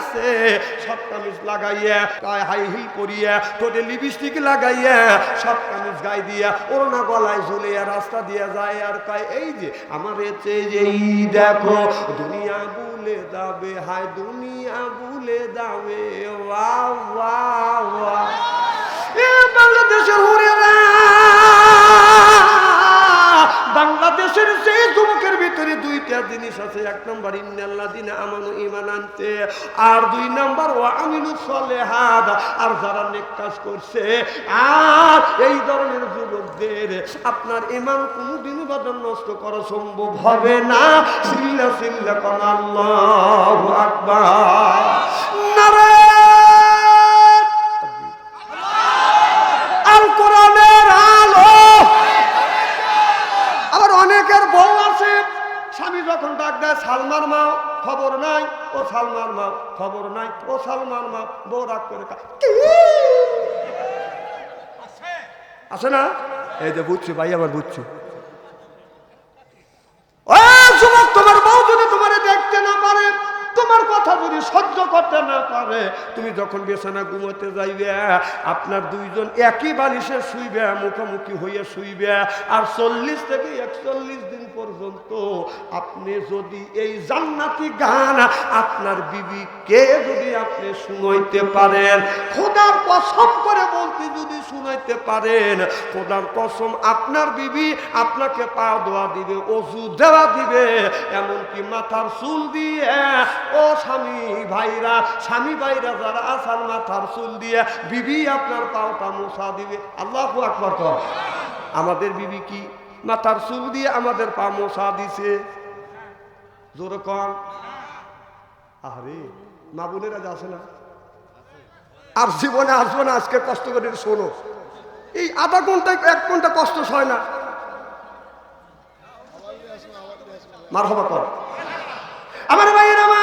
আছে। সব কামিজ লাগাইয়া, গায়ে হাই হিল পরিয়া ঠোঁটে লিপস্টিক লাগাইয়া সব কামিজ গায়ে দিয়া ওরনা গলায় ঝুলিয়া, রাস্তা দিয়া যায় আর কয়, এই যে আমার এতে এই দেখো, দুনিয়া বুলে দাবে হায় দুনিয়া বুলে দাবে ওয়া ওয়া ওয়া এ বাংলাদেশের হুরেরা বাংলাদেশের সেই দুইটা জিনিস আছে, এক নম্বর আনতে, আর দুই নম্বর ও আমিনু সলেহাদ আর যারা নেক কাজ করছে, আর এই ধরনের যুবকদের আপনার ইমান কোনোদিনও বাদন নষ্ট করা সম্ভব হবে না। সিল্লা সিল্লা কমাল্লা আকবা নারায়ণ স্বামী যখন ডাক দেয় সালমার মা খবর নাই। ও সালমার মা খবর নাই। ও সালমার মা বউ রাগ করে আছে। না? এই যে বুঝছি ভাই আবার বুঝছি। ও যুবক তোমার বউ যদি তোমার দেখতে না পারে তোমার কথা যদি সহ্য করতে না পারে, তুমি যখন বিছানা ঘুমোতে যাইবে, আপনার দুইজন একই বালিশে শুইবে, মুখোমুখি হইয়া শুইবে, আর চল্লিশ থেকে একচল্লিশ দিন পর্যন্ত আপনি যদি এই জান্নাতি গান আপনার বিবিকে যদি আপনি শুনাইতে পারেন, খোদার কসম করে বলতে যদি শুনাইতে পারেন, খোদার কসম আপনার বিবি আপনাকে পা দোয়া দিবে, অজু দেওয়া দিবে, এমনকি মাথার চুল দিয়ে ও স্বামী ভাইরা স্বামী ভাইরা যারা আসার মাথার চুল দিয়ে বিবি আপনার পাওটা মোছা দিবে। আল্লাহ আকবর কর। আমাদের বিবি কি? মাথার চুল দিয়ে আমাদের পা মোছা দিছে। জোর কম আরে মা বোনেরা যাচ্ছে না? আর জীবনে আসব না, আজকে কষ্ট করে শোনো। এই আধা ঘণ্টা এক ঘণ্টা কষ্ট হয় না। মার হবা কর। আমার ভাইয়ের, আমার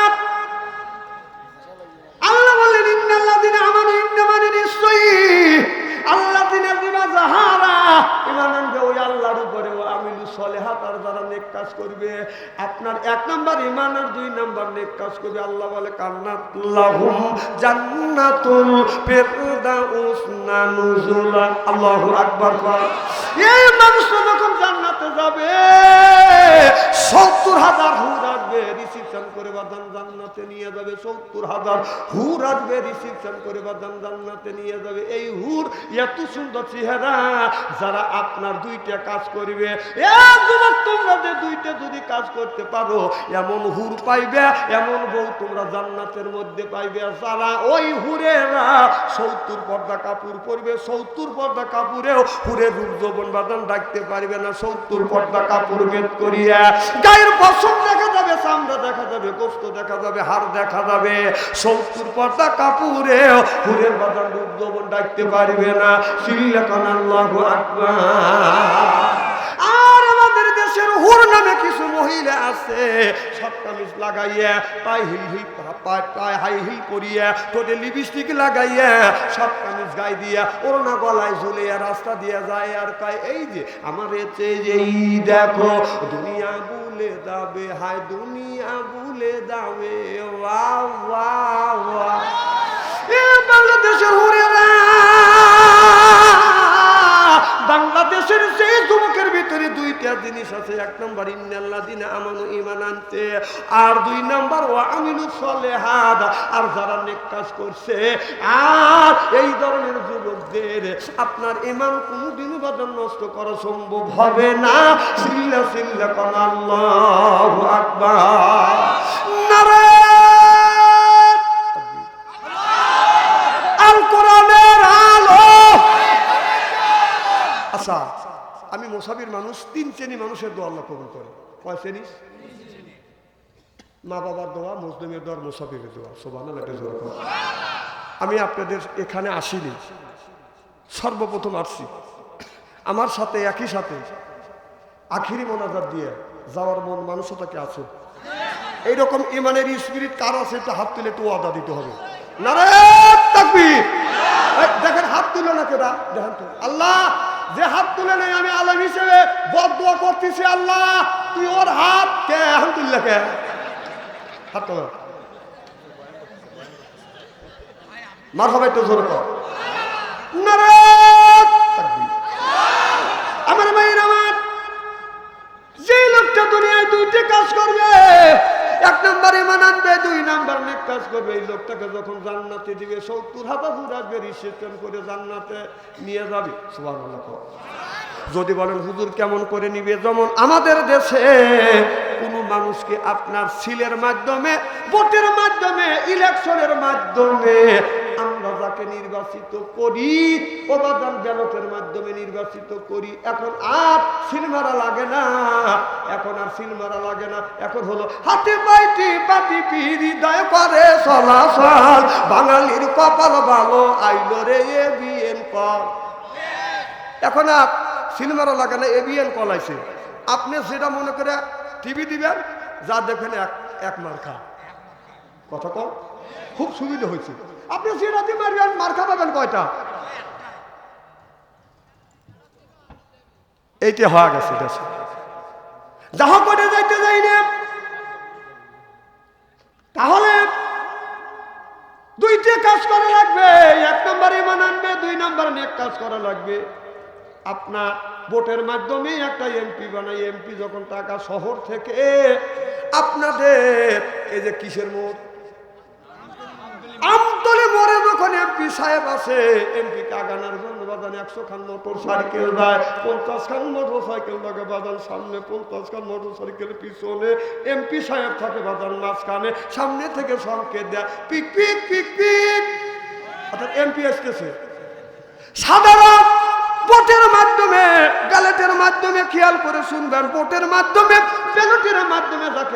আপনার এক নাম্বার ইমান আর দুই নাম্বার নেক কাজ করবে আল্লাহ বলে কান্নাত লাহুম জান্নাতুল ফিরদাউস না নুজুলা। আল্লাহু আকবার। কর এই মানুষ যখন জান্নাতে যাবে সত্তর হাজার হুর আসবে রিসিপশন করে বাদান জান্নাতে নিয়ে যাবে, সত্তর হাজার হুর আসবে রিসিপশন করে বাদান জান্নাতে নিয়ে যাবে। এই হুর এত সুন্দর চেহারা, যারা আপনার দুইটা কাজ করবে তোমরা যে দুইটা যদি কাজ করতে পারো, এমন হুর পাইবে, এমন বউ তোমরা জান্নাতের মধ্যে পাইবে। যারা ওই হুরেরা সত্তর পর্দা কাপড় পরবে, সত্তর পর্দা কাপড়েও হুরের রূপ যৌবন বাদান ডাকতে পারবে না। সত্তর পর্দা কাপড় বেদ করিয়া গায়ের বসন দেখা যাবে, চামড়া দেখা যাবে, গোস্ত দেখা যাবে হার দেখা যাবে। সত্তর পর্দা কাপুরে হুরের বাদান রূপ ডাকতে পারবে না। শিল্লা আল্লাহ আকবার। হুর নামে কিছু মহিলা আছে। সব কামিজ লাগাইয়া, পায়ে হিল হিল পায়ে হাই হিল করিয়া, ঠোঁটে লিপস্টিক লাগাইয়া সব কামিজ গায়ে দিয়া ওরনা গলায় ঝুলিয়া, রাস্তা দিয়া যায় আর এই যে, আমার এতে এই দেখো, দুনিয়া বুলে দাবে হায়, দুনিয়া বুলে দাবে বাংলাদেশের বাংলাদেশের সেই যুবকের ভিতরে দুইটা জিনিস আছে। এক নম্বর আনতে, আর দুই নম্বর ও আমিনু সলেহাদ আর যারা নেক কাজ করছে, আর এই ধরনের যুবকদের আপনার ইমান কোনোদিনও বাদন নষ্ট করা সম্ভব হবে না। সিল্লা সিল্লা কন আল্লাহু আকবার। আল কোরআনের আলো। আচ্ছা আমি মোসাবির মানুষ, তিন শ্রেণি মানুষের দোয়া আল্লাহ কবুল করে। কয় শ্রেণি? মা বাবার দোয়া, মুসলিমের দোয়া মোসাফিরের দোয়া। সোবান আমি আপনাদের এখানে আসিনি। সর্বপ্রথম আসছি। আমার সাথে, একই সাথে আখিরি মোনাজাত দিয়ে যাওয়ার মন মানুষতাকে আছে। এইরকম ইমানের স্পিরিট কার আছে, একটা হাত তুলে একটু ওয়াদা দিতে হবে। নারায়ণ দেখেন হাত তুলে না কেটা দেখেন তো। আল্লাহ যে হাত তুলে নেই, আমি আলম হিসেবে বদুয়া করতেছি আল্লাহ। তুই ওর হাত কে? আলহামদুলিল্লাহ কে? হাত তোলা। মার হবে একটু জোর কর। করবে, এই লোকটাকে যখন জান্নাতে দিবে, সত্তর হাজার আসবে রিসেপশন করে জান্নাতে নিয়ে যাবে সবার কও। যদি বলেন, হুজুর কেমন করে নিবে যেমন আমাদের দেশে কোনো মানুষকে আপনার সিলের মাধ্যমে, ভোটের মাধ্যমে, ইলেকশনের মাধ্যমে যাকে নির্বাচিত করি অবাদান ব্যালটের মাধ্যমে নির্বাচিত করি। এখন আর সিনেমারা লাগে না, এখন আর সিনেমারা লাগে না। এখন হলো হাতে পাইটি পাটি পিড়ি দয় করে চলাচল। বাঙালির কপাল ভালো, আইলো রে এ কর এখন আর সিনেমারা লাগে না, এবিএন কলাইছে আপনি সেটা মনে করে টিভি দিবেন, যা দেখেন এক এক মার্কা। কথা কম খুব সুবিধা হয়েছে। আপনি দিয়ে মারবেন মার্কা পাবেন কয়টা? এইটা হয়ে গেছে দেশে যাহা করে যাইতে যাই তাহলে দুইটা কাজ করা লাগবে। এক নম্বর ইমান আনবে, দুই নম্বর নেক কাজ করা লাগবে। আপনার ভোটের মাধ্যমে একটা এমপি বানাই, এমপি যখন টাকা শহর থেকে আপনাদের, এই যে কিসের মরে যখন এমপি সাহেব আছে এমপি কাগানার জন্য বাদান একশো খান মোটর সাইকেল দেয়, পঞ্চাশ খান মোটর সাইকেল থাকে বাদান সামনে, পঞ্চাশ খান মোটর সাইকেল পিছনে। এমপি সাহেব থাকে বাদান মাঝখানে, সামনে থেকে সংকেত দেয়, পিক পিক পিক পিক। অর্থাৎ এমপি আসতেছে। সাধারণ ভোটের মাধ্যমে, ব্যালটের মাধ্যমে খেয়াল করে শুনবেন, ভোটের মাধ্যমে ব্যালটের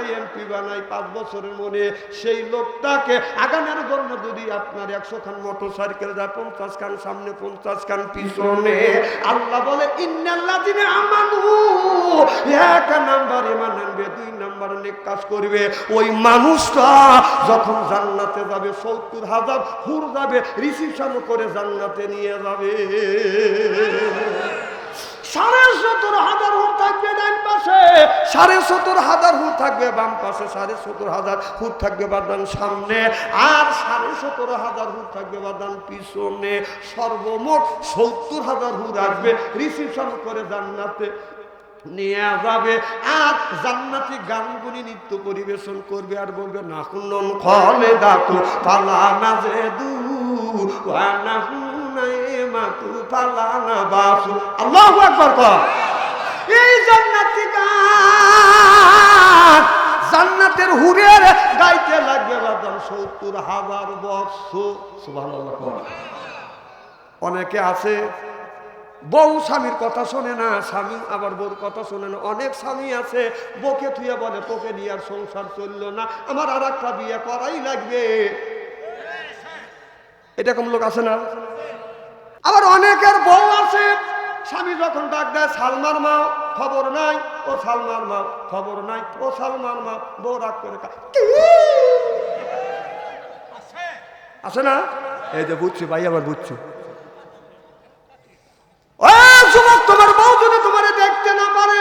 মাধ্যমে এমপি বানাই, পাঁচ বছরের মনে সেই লোকটাকে। আগানোর জন্য যদি আপনার একশো খান মোটর সাইকেল যায়, পঞ্চাশ খান সামনে, পঞ্চাশ খান পিছনে, আল্লাহ বলে এক দুই নাম্বার কাজ করবে। ওই মানুষটা যখন জান্নাতে যাবে, সত্তর হাজার হুর যাবে, রিসিপশন করে জান্নাতে নিয়ে যাবে। সাড়ে সত্তর হাজার পাশে সাড়ে সত্তর হাজার হুট থাকবে, বাম পাশে সাড়ে সত্তর হাজার হুট থাকবে বাদান সামনে, আর সাড়ে সত্তর হাজার হুট থাকবে বাদান পিছনে। সর্বমোট সত্তর হাজার হুট আসবে রিসিপশন করে জান্নাতে নিয়ে যাবে, আর জান্নাতি গানগুলি নৃত্য পরিবেশন করবে আর বলবে না হুনন খলে দাতু পালা না যে দু ওয়ানা হুনাই মাতু পালা না বাসু। আল্লাহু আকবার কর। এই জান্নাতি গান জান্নাতের হুরের গাইতে লাগবে বাদাম সত্তর হাজার বছর। অনেকে আছে, বউ স্বামীর কথা শোনে না, স্বামী আবার বউর কথা শোনে না। অনেক স্বামী আছে, বউকে থুয়ে বলে, তোকে নিয়ে আর সংসার চলল না, আমার আর একটা বিয়ে করাই লাগবে। এরকম লোক আছে না? আবার অনেকের বউ আছে, স্বামী যখন ডাক দেয়, সালমার মা খবর নাই ও সালমান মা খবর নাই ও সালমান মা বউ রাগ করে আছে না? এই যে বুঝছি ভাই আবার বুঝছি ও যুবক তোমার বউ যদি তোমার দেখতে না পারে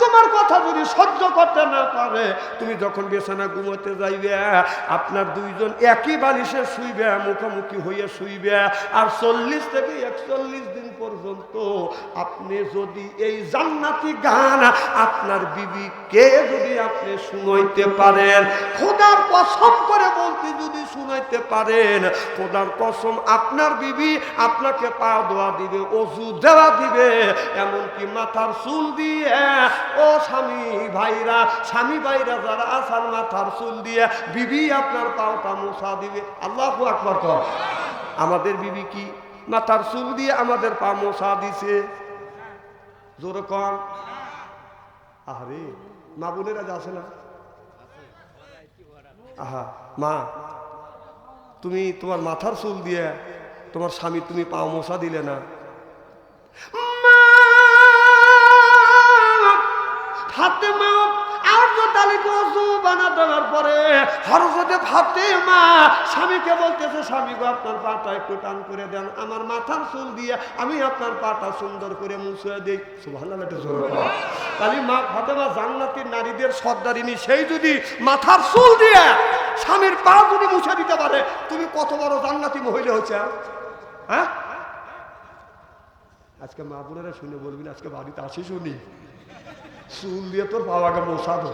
তোমার কথা যদি সহ্য করতে না পারে, তুমি যখন বিছানা ঘুমোতে যাইবে, আপনার দুইজন একই বালিশে শুইবে, মুখোমুখি হইয়া শুইবে, আর চল্লিশ থেকে একচল্লিশ দিন পর্যন্ত আপনি যদি এই জান্নাতি গান আপনার বিবিকে যদি আপনি শুনাইতে পারেন, খোদার কসম করে বলতে যদি শুনাইতে পারেন, খোদার কসম আপনার বিবি আপনাকে পা দোয়া দিবে, অজু দেওয়া দিবে, এমনকি মাথার চুল দিয়ে ও স্বামী ভাইরা স্বামী ভাইরা যারা আসার মাথার চুল দিয়ে বিবি আপনার পাওটা মোছা দিবে। আল্লাহ আকবর কর। আমাদের বিবি কি? মাথার চুল দিয়ে আমাদের পা মোছা দিছে। জোরে কম আরে মা বোনেরা যাচ্ছে না? আহা, মা, তুমি তোমার মাথার চুল দিয়ে তোমার স্বামী তুমি পা মোছা দিলে না। হাতে মা আর তো তালি কসু বানা দেওয়ার পরে স্বামী করে দেন। আমার মাথার দিয়ে আমি মা ফাতেমা জান্নাতের নারীদের সর্দারিনী, সেই যদি মাথার চুল দিয়ে স্বামীর পা যদি মুছে দিতে পারে, তুমি কত বড় জান্নাতি মহিলা হয়েছে হ্যাঁ? আজকে মা বোনেরা শুনে বলবি আজকে বাড়িতে আসি শুনি চুল দিয়ে তোর বাবাকে মশাদ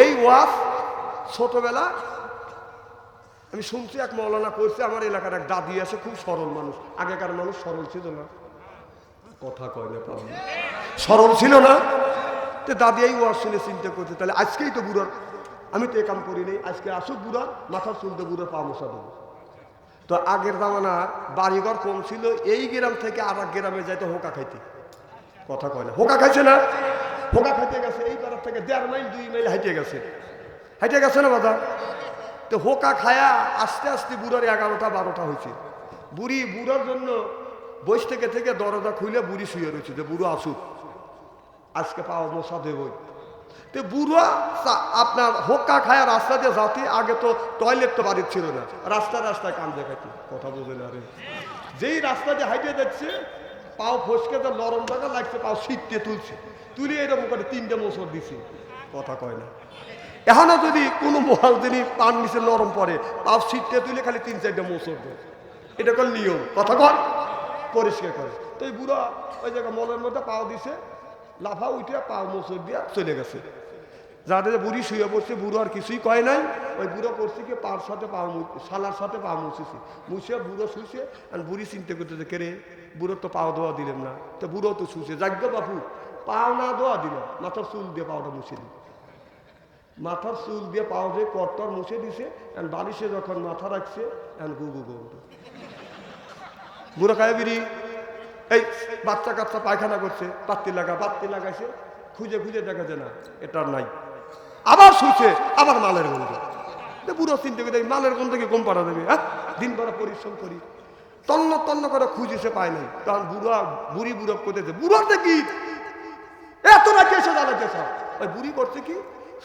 এই ওয়াজ ছোটবেলা, আমি শুনছি এক মৌলানা করছে আমার এলাকার এক দাদি আছে, খুব সরল মানুষ। আগেকার মানুষ সরল ছিল না। কথা কয় না সরল ছিল না। তো দাদি এই ওয়াজ শুনে চিন্তা করছে, তাহলে আজকেই তো বুড়ার আমি তো এ কাম করি নাই, আজকে আসুক বুড়া, মাথার চুলতে বুড়ো পা মশা দেবো তো আগের জামানার বাড়িঘর কম ছিল, এই গ্রাম থেকে আর এক গ্রামে যাইতে হোকা খাইতে। কথা কয় না। হোকা খাইছে না? হোকা খাইতে গেছে, এই পাড়ার থেকে দেড় মাইল, দুই মাইল হাইটে গেছে। হাইটে গেছে না বাবা তো হোকা খায়া আস্তে আস্তে বুড়ার এগারোটা, বারোটা হয়েছে বুড়ি, বুড়ার জন্য বইস থেকে থেকে দরজা খুলে বুড়ি শুয়ে রয়েছে যে, বুড়ো আসুক আজকে পাওয়া মশা দেবই। তো বুড়া আপনার হোক্কা খায়া রাস্তা দিয়ে যাতে আগে তো টয়লেট তো বাড়ির ছিল না। রাস্তা রাস্তায় কান দেখাইতে। কথা বোঝে না রে। যেই রাস্তা দিয়ে হাইটে যাচ্ছে পাও ফসকে তো নরম জায়গা লাগছে, পাও শীতকে তুলছে। তুলে এরকম করে তিনটে মোসর দিছে। কথা কয় না। এখনও যদি কোনো মহাল যদি পান নিচে নরম পড়ে, পাও শীতকে তুলে খালি তিন চারটে মোসর দেয়। এটা কোন নিয়ম? কথা কর পরিষ্কার করে। তো এই বুড়া ওই জায়গায় মলের মধ্যে পাও দিছে, লাফা উঠে পাও মোসর দিয়া চলে গেছে। যাতে যে বুড়ি শুয়ে পড়ছে, বুড়ো আর কিছুই কয় নাই। ওই বুড়ো করছে কি পার সাথে পা শালার সাথে পা মুছেছে। মুছে বুড়ো শুছে আর বুড়ি চিন্তা করতেছে কেরে বুড়ো তো পাও দোয়া দিলেন না। তো বুড়ো তো শুছে যাজ্ঞ বাপু, পাও না দোয়া দিল। মাথার চুল দিয়ে পাওটা মুছে দিল। মাথার চুল দিয়ে পাও দিয়ে কর্তর মুছে দিছে, আর বালিশে যখন মাথা রাখছে, আর গু গু গু বুড়ো খায় বিড়ি, এই বাচ্চা কাচ্চা পায়খানা করছে পাত্তি লাগা পাত্তি লাগাইছে। খুঁজে খুঁজে দেখা যায় না, এটা আর নাই। আবার শুছে আবার মালের গন্ধ। বুড়ো চিন্তা করে মালের গন্ধকে কম পাড়া দেবে হ্যাঁ? দিন বেলা পরিশ্রম করি। তন্ন তন্ন করে খুঁজে সে পায় নাই। তখন বুড়া, বুড়ি বুড়ো করতেছে বুড়োতে কি এত রাখি এসে জ্বালাইতেছ ওই বুড়ি করছে কি,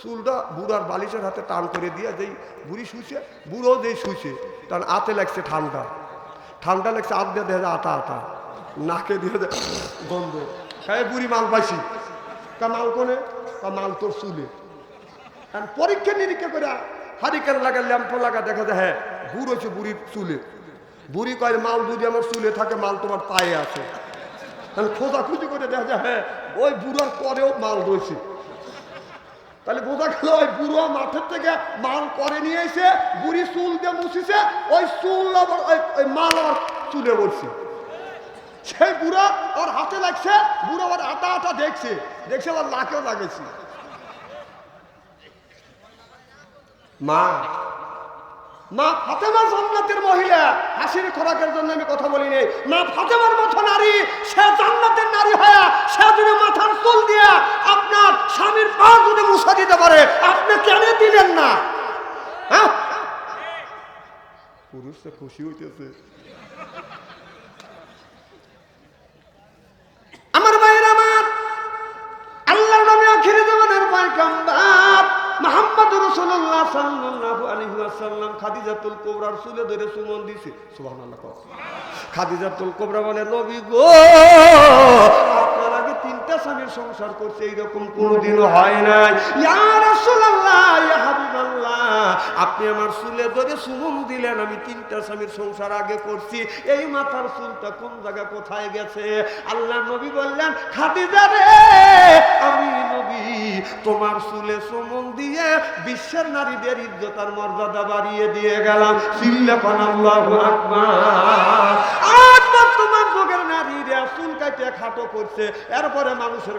চুলটা বুড়ার বালিশের হাতে টান করে দিয়ে যেই বুড়ি শুছে বুড়ো যেই শুছে তখন আতে লাগছে ঠান্ডা। ঠান্ডা লাগছে আত দিয়ে দেখা আটা আটা। নাকে দিয়ে গন্ধ। খায় বুড়ি মাল পাইছি। তা মাল কোনে? তা মাল তোর চুলে। আর পরীক্ষা নিরীক্ষা করে হারিকেন লাগা ল্যাম্প লাগা দেখা যায় হ্যাঁ বুড় হচ্ছে বুড়ির চুলে। বুড়ি কয়, মাল যদি আমার চুলে থাকে, মাল তোমার পায়ে আছে। তাহলে খোঁজাখুঁজি করে দেখা যায় হ্যাঁ ওই বুড়োর পরেও মাল রয়েছে। তাহলে বোঝা গেল, ওই বুড়ো মাঠের থেকে মাল করে নিয়ে এসে বুড়ি চুল দিয়ে মুছিছে, ওই চুল আবার ওই- মাল আবার চুলে বলছে সেই বুড়া ওর হাতে লাগছে, বুড়ো আবার আটা আটা দেখছে দেখছে আবার লাকেও লাগেছে। মা। মা ফাতেমা জান্নাতের মহিলা। হাসির খোরাকের জন্য আমি কথা বলি নাই। মা ফাতেমার মতো নারী, সে জান্নাতের নারী হয়া সে যদি মাথার চুল দিয়া আপনার স্বামীর পা যদি মুছা দিতে পারে, আপনি কেন দিলেন না? হ্যাঁ? পুরুষটা খুশি হইতেছে। রাসূলুল্লাহ সাল্লাল্লাহু আলাইহি ওয়াসাল্লাম খাদিজাতুল কুবরার চুলে ধরে দিছে। সুবহানাল্লাহ। খাদিজাতুল কুবরা বলে, নবী গো, আপনার আগে তিনটা স্বামীর সংসার করছে কোনোদিনও হয় ইয়া রাসূলুল্লাহ, ইয়া হাবিবাল্লাহ, আপনি আমার চুলে ধরে চুমন দিলেন, আমি তিনটা স্বামীর সংসার আগে করছি। এই মাথার চুলটা কোন জায়গা কোথায় গেছে? আল্লাহ নবী বললেন, খাদিজা রে, আমি তোমার চুলে চুমন দিয়ে বিশ্বের নারীদের ইজ্জত আর মর্যাদা বাড়িয়ে দিয়ে গেলাম।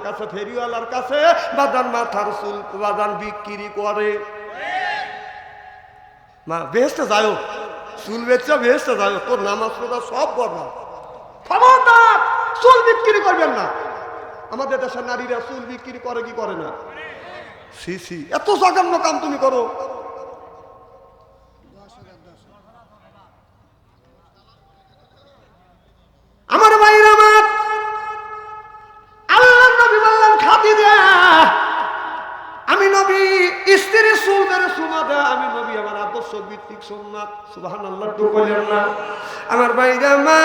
কাছে, ফেরিওয়ালার কাছে বিক্রি করে। তোর নামাজ সব বরবাদ। চুল বিক্রি করবেন না। আমাদের দেশের নারীরা চুল বিক্রি করে কি করে না? সি সি এত জঘন্য কাম তুমি করো। আমার ভাইয়ের আমার। আল্লাহ নবী বললেন খাদি আমি নবী স্ত্রীর আমি নবী আমার আদর্শ ভিত্তিক সোমনাথ সুবাহ আল্লাহ আমার বাইরে মা